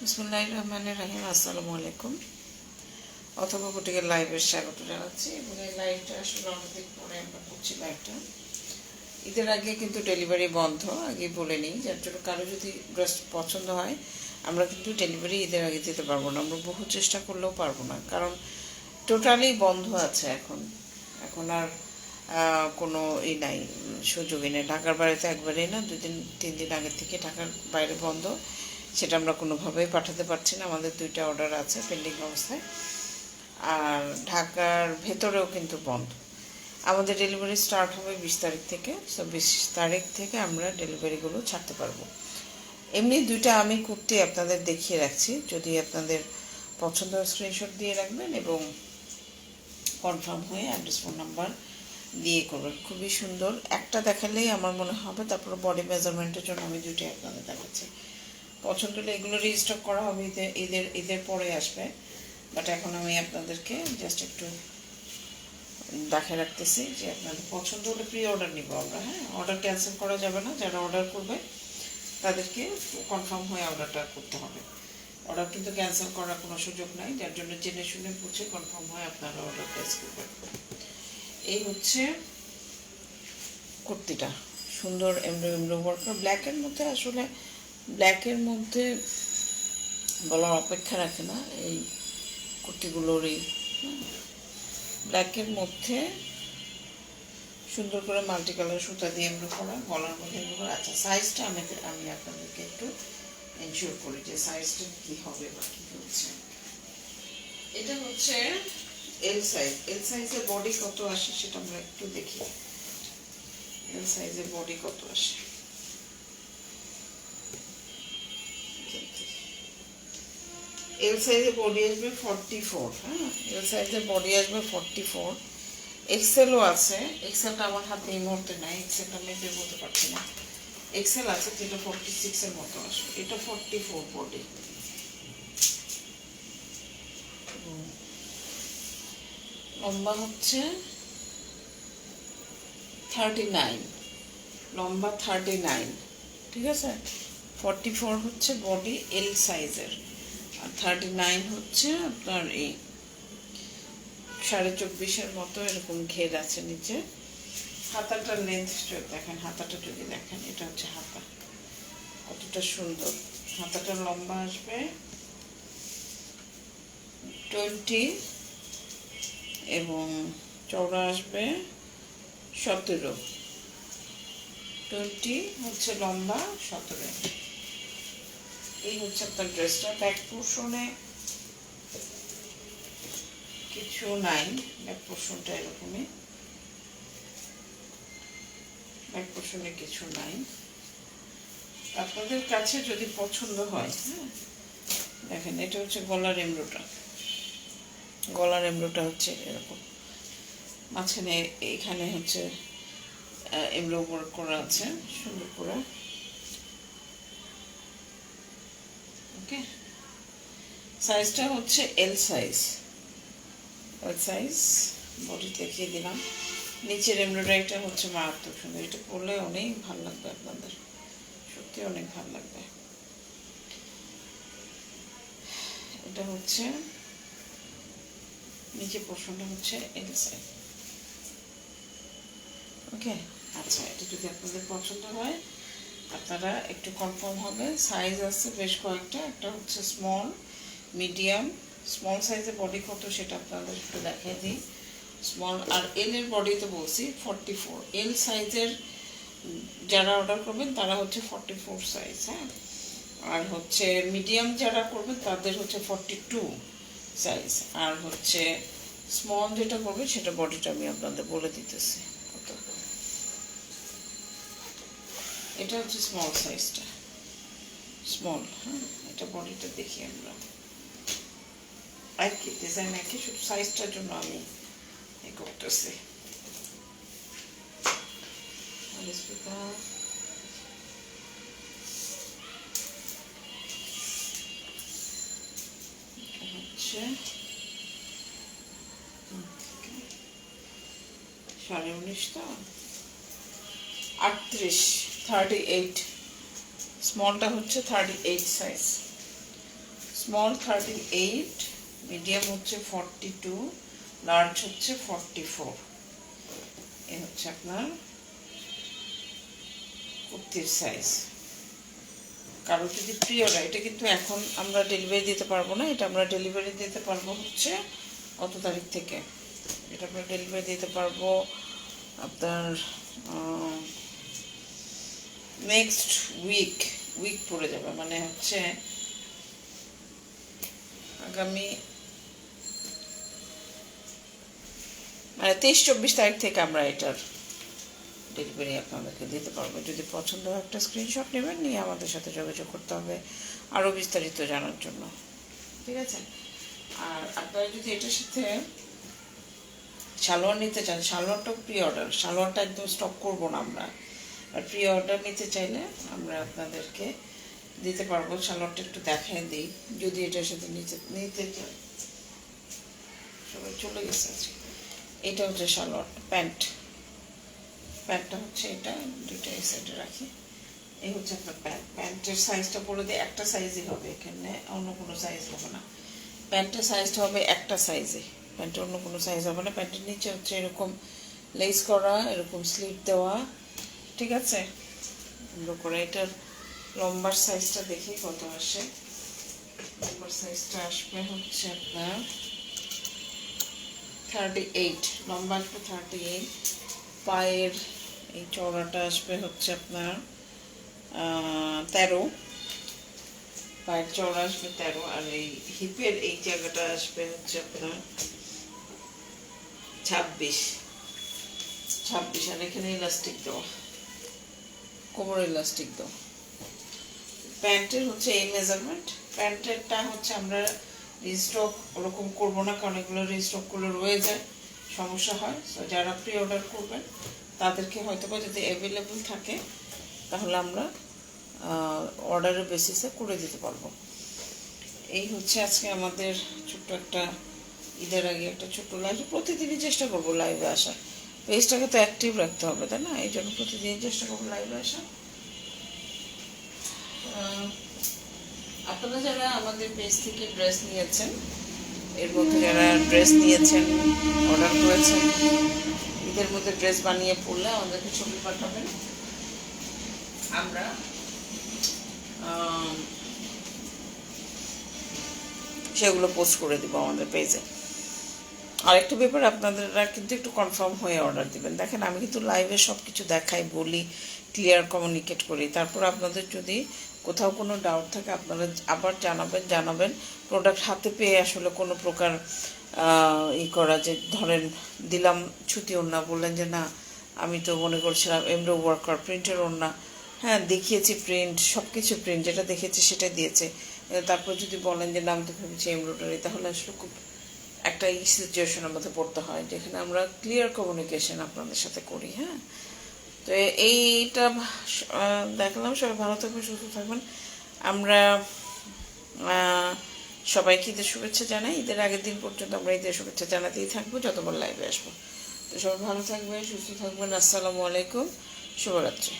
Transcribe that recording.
বিসমুল্লাহ রহমানের রাহিম আসসালামু আলাইকুম অথবা কুটিকে লাইভের স্বাগত জানাচ্ছি এবং এই লাইভটা আসলে অনেকদিন পরে আমরা করছি লাইভটা ঈদের আগে কিন্তু ডেলিভারি বন্ধ আগে বলে নিই, যার জন্য কারও যদি ড্রেস পছন্দ হয়, আমরা কিন্তু ডেলিভারি ঈদের আগে দিতে পারব না। আমরা বহু চেষ্টা করলেও পারব না, কারণ টোটালি বন্ধ আছে এখন। এখন আর কোনো ই নাই, সুযোগই নেই। ঢাকার বাইরে তো একবারেই না, দুই দিন, তিন দিন আগে থেকে ঢাকার বাইরে বন্ধ। সেটা আমরা কোনোভাবেই পাঠাতে পারছি না। আমাদের দুইটা অর্ডার আছে পেন্ডিং অবস্থায়। আর ঢাকার ভেতরেও কিন্তু বন্ধ। আমাদের ডেলিভারি স্টার্ট হবে বিশ তারিখ থেকে। সো বিশ তারিখ থেকে আমরা ডেলিভারিগুলো ছাড়তে পারব। এমনি দুইটা আমি কুর্তি আপনাদের দেখিয়ে রাখছি। যদি আপনাদের পছন্দ স্ক্রিনশট দিয়ে রাখবেন এবং কনফার্ম হয়ে অ্যাড্রেস ফোন নাম্বার দিয়ে করবেন। খুবই সুন্দর। একটা দেখালেই আমার মনে হবে, তারপর বডি মেজারমেন্টের জন্য আমি দুইটাই আপনাদের দেখাচ্ছি। পছন্দ হলে এগুলো রেজিস্টার করা হবে ঈদের ঈদের ঈদের পরে আসবে। বাট এখন আমি আপনাদেরকে জাস্ট একটু দেখে রাখতেছি যে আপনাদের পছন্দ হলে প্রি অর্ডার নিব আমরা হ্যাঁ? অর্ডার ক্যান্সেল করা যাবে না, যারা অর্ডার করবে, তাদেরকে কনফার্ম হয়ে অর্ডারটা করতে হবে। অর্ডার কিন্তু ক্যান্সেল করার কোনো সুযোগ নাই, যার জন্য জেনে শুনে বুঝে কনফার্ম হয়ে আপনারা অর্ডার প্লেস করবেন। এই হচ্ছে কুর্তিটা, সুন্দর এমব্রো এমব্রো ওয়ার্কার ব্ল্যাকের মধ্যে আসলে ব্ল্যাকের মধ্যে বলার অপেক্ষা রাখে না, এই কুর্তিগুলোরই ব্ল্যাকের মধ্যে সুন্দর করে মাল্টি কালার সুতা দিয়ে এমব্রো করা, গলার মধ্যে আচ্ছা সাইজটা আমি আমি আপনাদেরকে একটু এনশিওর করি যে সাইজটা কী হবে বা কী হচ্ছে। এটা হচ্ছে এল সাইজ এল সাইজের বডি কত আসে সেটা আমরা একটু দেখি। এল সাইজের বডি কত আসে? এল সাইজের বডি আসবে ফর্টি ফোর হ্যাঁ এল সাইজের বডি আসবে ফর্টি ফোর এক্সেলও আছে। এক্সেলটা আমার হাতে এই মুহূর্তে নাই। এক্সেলটা বের বলতে পারছি না। এক্সেল আছে যেটা ফর্টি সিক্সের মতো আসবে। এটা ফর্টি ফোর বডি লম্বা হচ্ছে থার্টি নাইন লম্বা থার্টি নাইন ঠিক আছে? ফর্টি ফোর হচ্ছে বডি এল সাইজের আর থার্টি নাইন হচ্ছে আপনার এই সাড়ে চব্বিশের মতো এরকম ঘের আছে নিচে। হাতাটার লেন্থ দেখেন, হাতাটা যদি দেখেন, এটা হচ্ছে হাতা। কতটা সুন্দর। হাতাটা লম্বা আসবে। টোয়েন্টি এবং চওড়া আসবে সতেরো। টোয়েন্টি হচ্ছে লম্বা, সতেরো। এই হচ্ছে আপনার ড্রেসটা ব্যাক পোর্শনে কিছু নাই। ব্যাক পোর্শনটা এরকমই। ব্যাক পোর্শনে কিছু নাই। আপনাদের কাছে যদি পছন্দ হয় হ্যাঁ দেখেন, এটা হচ্ছে গলার এমব্রোটা। গলার এমব্রোটা হচ্ছে এরকম। মাঝখানে এইখানে হচ্ছে এমব্রো ওয়ার্ক করা আছে, সুন্দর করে। ওকে সাইজটা হচ্ছে L size L size body দেখিয়ে দিলাম। নিচের এমব্রয়ডারিটা হচ্ছে মারাত্মক সুন্দর। এটা পরলে অনেক ভালো লাগবে আপনাদের। সত্যি অনেক ভালো লাগবে। এটা হচ্ছে নিচে পোর্শনটা হচ্ছে এল সাইজ ওকে আচ্ছা এটা যদি আপনাদের পছন্দ হয় আপনারা একটু কনফার্ম হবে। সাইজ আছে বেশ কয়েকটা। একটা হচ্ছে স্মল মিডিয়াম স্মল সাইজের বডি কত সেটা আপনাদের একটু দেখিয়ে দিই। স্মল আর এল এর বডি তো বলছি ফর্টি ফোর এল সাইজের যারা অর্ডার করবেন, তারা হচ্ছে ফর্টি ফোর সাইজ হ্যাঁ? আর হচ্ছে মিডিয়াম যারা করবেন, তাদের হচ্ছে ফর্টি টু সাইজ আর হচ্ছে স্মল যেটা করবে সেটা বডিটা আমি আপনাদের বলে দিতেছি। এটা হচ্ছে স্মল সাইজটা স্মল হ্যাঁ এটা বডিটা দেখি আমরা। একই ডিজাইন একই, শুধু সাইজটার জন্য আমি এ করতেছি। সাড়ে উনিশ তো? আটত্রিশ। থার্টি এইট স্মলটা হচ্ছে thirty eight size small thirty eight medium হচ্ছে ফর্টি টু লার্জ হচ্ছে ফর্টি ফোর এ হচ্ছে আপনার কুর্তির সাইজ কারও যদি প্রিয় হয়, এটা কিন্তু এখন আমরা ডেলিভারি দিতে পারব না, এটা আমরা ডেলিভারি দিতে পারব হচ্ছে কত তারিখ থেকে? এটা আমরা ডেলিভারি দিতে পারব আপনার নেক্সট উইক উইক পড়ে যাবে মানে হচ্ছে আগামী মানে তেইশ চব্বিশ তারিখ থেকে আমরা এটার ডেলিভারি আপনাদেরকে দিতে পারব। যদি পছন্দ হয় একটা স্ক্রিনশট নেবেন, নিয়ে আমাদের সাথে যোগাযোগ করতে হবে আরও বিস্তারিত জানার জন্য। ঠিক আছে? আর আপনারা যদি এটার সাথে সালোয়ার নিতে চান, সালোয়ারটাও প্রি অর্ডার সালোয়ারটা একদম স্টক করব না আমরা। আর প্রি অর্ডার নিতে চাইলে আমরা আপনাদেরকে দিতে পারব। সালোয়ারটা একটু দেখায় দিই, যদি এটার সাথে নিতে নিতে চান। সবাই চলে গেছে আজকে। এটা হচ্ছে সালোয়ার প্যান্ট। প্যান্টটা হচ্ছে এটা, দুইটা এই সাইডে রাখি। এই হচ্ছে আপনার প্যান্ট। প্যান্টের সাইজটা বলে দিই, একটা সাইজই হবে এখানে, অন্য কোনো সাইজ হবে না। প্যান্টের সাইজটা হবে একটা সাইজে প্যান্টের অন্য কোনো সাইজ হবে না। প্যান্টের নিচে হচ্ছে এরকম লেস করা, এরকম স্লিপ দেওয়া ঠিক আছে? করে এটার লম্বার সাইজটা দেখি কত আসে। লম্বার সাইজটা আসবে হচ্ছে আপনার থার্টি এইট লম্বা আসবে থার্টি এইট পায়ের এই চওড়াটা আসবে হচ্ছে আপনার তেরো। পায়ের চওড়া আসবে তেরো। আর এই হিপের এই জায়গাটা আসবে হচ্ছে আপনার ছাব্বিশ। ছাব্বিশ। আর এখানে ইলাস্টিক দেওয়া। কোমর ইলাস্টিক দেওয়া প্যান্টের হচ্ছে এই মেজারমেন্ট প্যান্টেরটা হচ্ছে আমরা রিস্টক ওরকম করব না, কারণ এগুলো রিস্টক করলে রয়ে যায়, সমস্যা হয়। সো যারা প্রি অর্ডার করবেন, তাদেরকে হয়তো বা যদি অ্যাভেলেবল থাকে, তাহলে আমরা অর্ডারের বেসিসে করে দিতে পারব। এই হচ্ছে আজকে আমাদের ছোট্ট একটা, ঈদের আগে একটা ছোট্ট লাইভ প্রতিদিনই চেষ্টা করব লাইভে আসার। পেজটাকে তো অ্যাক্টিভ রাখতে হবে, তাই না? এই জন্য প্রতিদিন চেষ্টা করব লাইভে আসা। আপনারা যারা আমাদের পেজ থেকে ড্রেস নিয়েছেন, এর মধ্যে যারা ড্রেস নিয়েছেন অর্ডার করেছেন, ঈদের মধ্যে ড্রেস বানিয়ে পড়লে আমাদেরকে ছবি পাঠাবেন। আমরা সেগুলো পোস্ট করে দিব আমাদের পেজে আরেকটা ব্যাপার আপনারা কিন্তু একটু কনফার্ম হয়ে অর্ডার দিবেন। দেখেন, আমি কিন্তু লাইভে সব কিছু দেখাই, বলি ক্লিয়ার কমিউনিকেট করি। তারপর আপনাদের যদি কোথাও কোনো ডাউট থাকে, আপনারা আবার জানাবেন জানাবেন। প্রোডাক্ট হাতে পেয়ে আসলে কোনো প্রকার ই করা যে, ধরেন, দিলাম, ছুটি ওড়না বললেন যে, না, আমি তো মনে করছিলাম এমব্রো ওয়ার্কার প্রিন্টের ওড়না হ্যাঁ দেখিয়েছি প্রিন্ট সব কিছু প্রিন্ট যেটা দেখেছি সেটা দিয়েছে। তারপর যদি বলেন যে, না, আমি তো ভেবেছি এমব্রয়ডারি তাহলে আসলে খুব একটা এই সিচুয়েশনের মধ্যে পড়তে হয়, যেখানে আমরা ক্লিয়ার কমিউনিকেশন আপনাদের সাথে করি হ্যাঁ? তো এইটা দেখলাম। সবাই ভালো থাকবেন, সুস্থ থাকবেন। আমরা সবাইকে ঈদের শুভেচ্ছা জানাই। ঈদের আগের দিন পর্যন্ত আমরা ঈদের শুভেচ্ছা জানাতেই থাকব, যতবার লাইভে আসব। তো সবাই ভালো থাকবেন, সুস্থ থাকবেন। আসসালামু আলাইকুম। শুভরাত্রি।